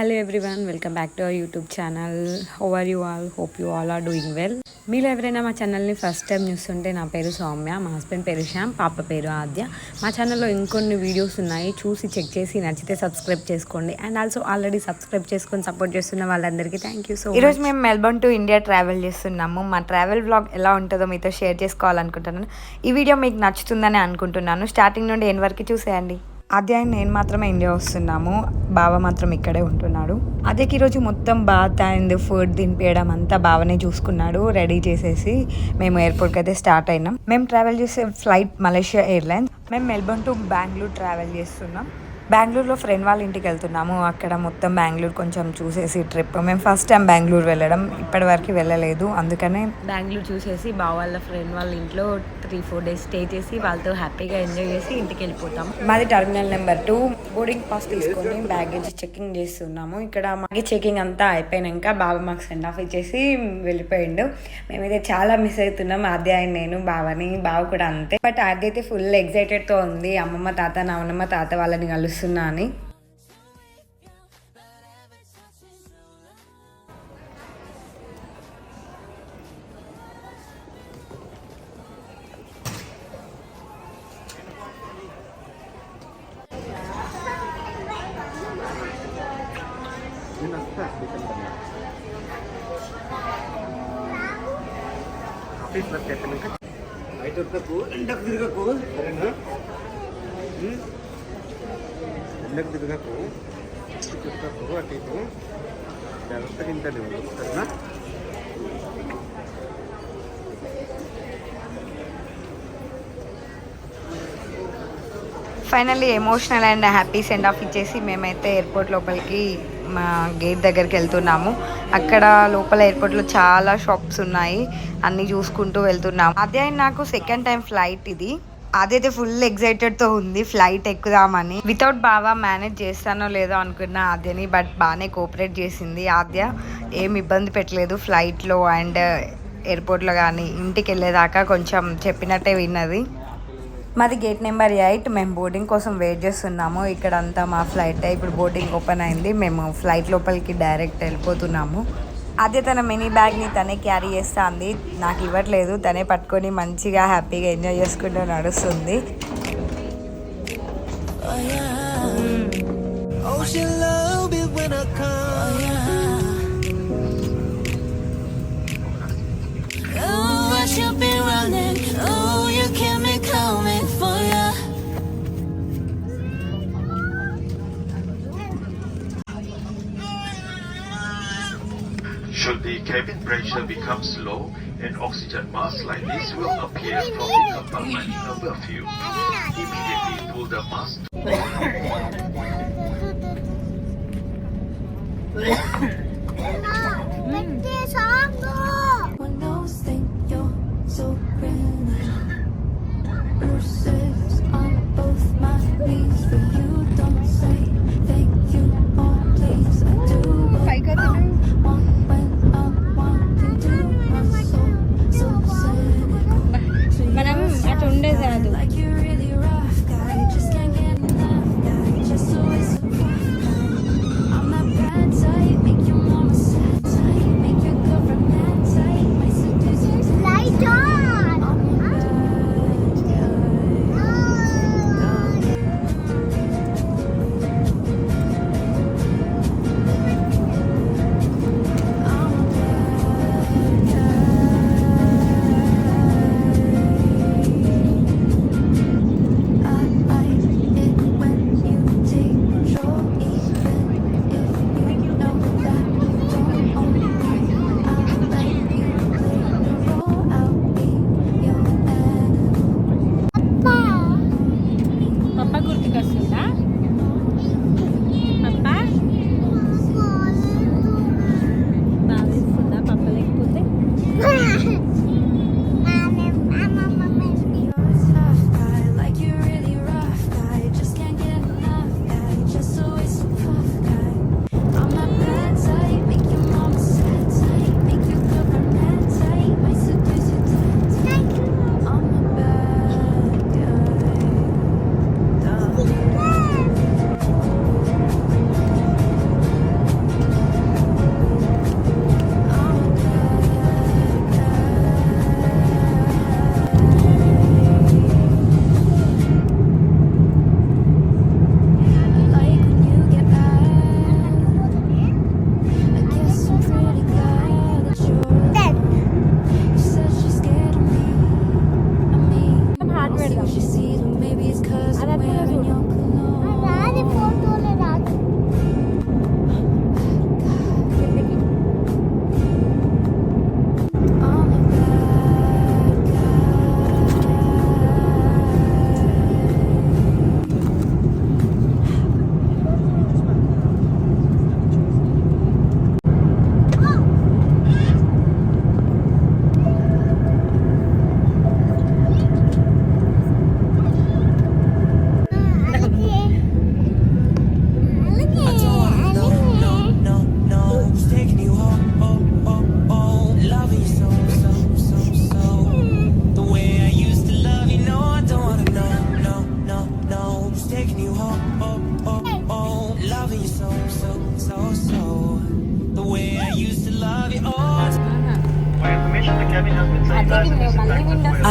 Hello everyone welcome back to our YouTube channel how are you all hope you all are doing well మీరు ఎవరైనా మా ఛానల్ని first time చూస్తుంటే నా పేరు సౌమ్య మా హస్బెండ్ పేరు శ్యామ్ పాప పేరు ఆద్య. మా ఛానల్లో ఇంకొన్ని వీడియోస్ ఉన్నాయి చూసి చెక్ చేసి నచ్చితే సబ్స్క్రైబ్ చేసుకోండి. అండ్ ఆల్సో ఆల్రెడీ సబ్స్క్రైబ్ చేసుకొని సపోర్ట్ చేస్తున్న వాళ్ళందరికీ థ్యాంక్ యూ సో ఈరోజు మేము మెల్బోర్న్ టు ఇండియా ట్రావెల్ చేస్తున్నాము. మా ట్రావెల్ బ్లాగ్ ఎలా ఉంటుందో మీతో షేర్ చేసుకోవాలనుకుంటున్నాను. ఈ వీడియో మీకు నచ్చుతుందని అనుకుంటున్నాను. స్టార్టింగ్ నుండి ఎండ్ వరకు చూసేయండి. అధ్యాయం నేను మాత్రమే ఇండియా వస్తున్నాము. బావ మాత్రం ఇక్కడే ఉంటున్నాడు. అదేకి ఈరోజు మొత్తం బాత్ అండ్ ఫుడ్ దింపేయడం అంతా బావనే చూసుకున్నాడు. రెడీ చేసేసి మేము ఎయిర్పోర్ట్కి అయితే స్టార్ట్ అయినాం. మేము ట్రావెల్ చేసే ఫ్లైట్ మలేషియా ఎయిర్లైన్స్. మేము మెల్బోర్న్ టు బెంగళూరు ట్రావెల్ చేస్తున్నాం. బెంగళూరులో ఫ్రెండ్ వాళ్ళ ఇంటికి వెళ్తున్నాము. అక్కడ మొత్తం బెంగళూరు కొంచెం చూసేసి ట్రిప్. మేము ఫస్ట్ టైం బెంగళూరు వెళ్ళడం. ఇప్పటి వరకు వెళ్ళలేదు. అందుకనే బెంగళూరు చూసేసి బావ వాళ్ళ ఫ్రెండ్ వాళ్ళ ఇంట్లో త్రీ ఫోర్ డేస్ స్టే చేసి వాళ్ళతో హ్యాపీగా ఎంజాయ్ చేసి ఇంటికి వెళ్ళిపోతాం. మాది terminal number two. Boarding pass తీసుకొని బ్యాగేజ్ చెకింగ్ చేస్తున్నాము. ఇక్కడ మాకి చెకింగ్ అంతా అయిపోయినాక బాబా మాకు సెండ్ ఆఫ్ ఇచ్చేసి వెళ్ళిపోయిండు. మేమైతే చాలా మిస్ అవుతున్నాం. ఆద్య నేను బావని. బావ కూడా అంతే. బట్ ఆద్య అయితే ఫుల్ ఎక్సైటెడ్తో ఉంది. అమ్మమ్మ తాత నావనమ్మ తాత వాళ్ళని కలుస్తున్నా అని బయట ఉరకకు ఎండకు తిరగకు సరేనా ఉం? ఎండకు దిగకు తిరగకు అటు ఇటు జాగ్రత్తగా ఇంత సరేనా? Finally emotional and happy send off ఇచ్చేసి మేమైతే ఎయిర్పోర్ట్ లోపలికి మా గేట్ దగ్గరికి వెళ్తున్నాము. అక్కడ లోపల ఎయిర్పోర్ట్లో చాలా షాప్స్ ఉన్నాయి. అన్నీ చూసుకుంటూ వెళ్తున్నాము. అదే నాకు సెకండ్ టైం ఫ్లైట్ ఇది. అదైతే ఫుల్ ఎక్సైటెడ్తో ఉంది ఫ్లైట్ ఎక్కుదామని. వితౌట్ బాగా మేనేజ్ చేస్తానో లేదో అనుకున్నా ఆద్యని బట్ బాగానే కోఆపరేట్ చేసింది ఆద్య. ఏం ఇబ్బంది పెట్టలేదు ఫ్లైట్లో అండ్ ఎయిర్పోర్ట్లో కానీ ఇంటికి వెళ్ళేదాకా కొంచెం చెప్పినట్టే విన్నది. మాది గేట్ నెంబర్ ఎయిట్ మేము బోర్డింగ్ కోసం వెయిట్ చేస్తున్నాము. ఇక్కడ అంతా మా ఫ్లైట్ ఇప్పుడు బోర్డింగ్ ఓపెన్ అయింది. మేము ఫ్లైట్ లోపలికి డైరెక్ట్ వెళ్ళిపోతున్నాము. అదే తన మినీ బ్యాగ్ని తనే క్యారీ చేస్తా అంది నాకు ఇవ్వట్లేదు. తనే పట్టుకొని మంచిగా హ్యాపీగా ఎంజాయ్ చేసుకుంటూ నడుస్తుంది. Should the cabin pressure become low, an oxygen mask like this will appear from the compartment above you. Immediately pull the mask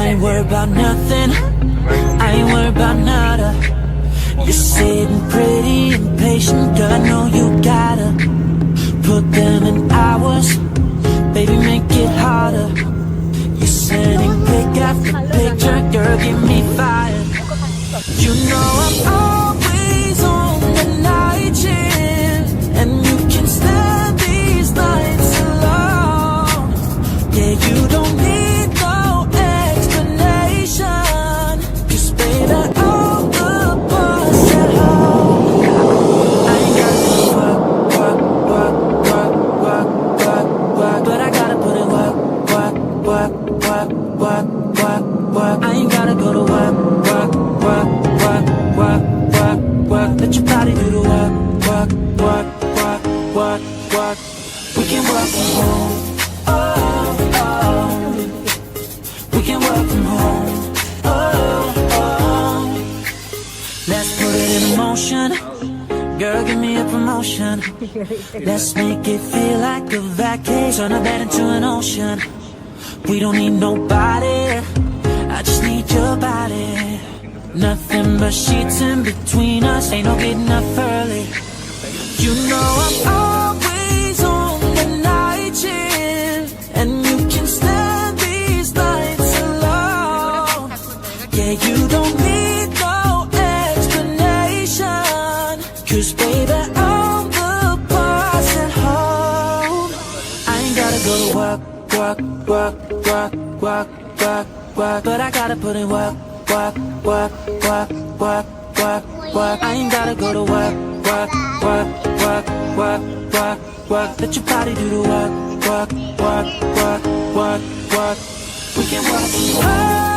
ain't worried about nothing. I ain't worried about nada. You're sitting pretty impatient, girl. I know you gotta put them in hours. Baby, make it harder. You're sending pick after picture, girl. Give me fire. You know I'm always work, work. We can work from home. Oh, oh. We can work from home. Oh, oh. Let's put it in motion. Girl, give me a promotion. Let's make it feel like a vacation. Turn a bed into an ocean. We don't need nobody. I just need your body. Nothing but sheets in between us. Ain't no getting up early. You know I'm always on the night shift, and you can stand these nights alone. Yeah, you don't need no explanation, cause baby I'm the boss at home. I ain't gotta go to work, work, work, work, work, work, work, but I gotta put in work, work, work, work, work, work. I ain't gotta go to work, work, work, work, work, work, work. Let your body do the work, work, work, work, work, work. We can work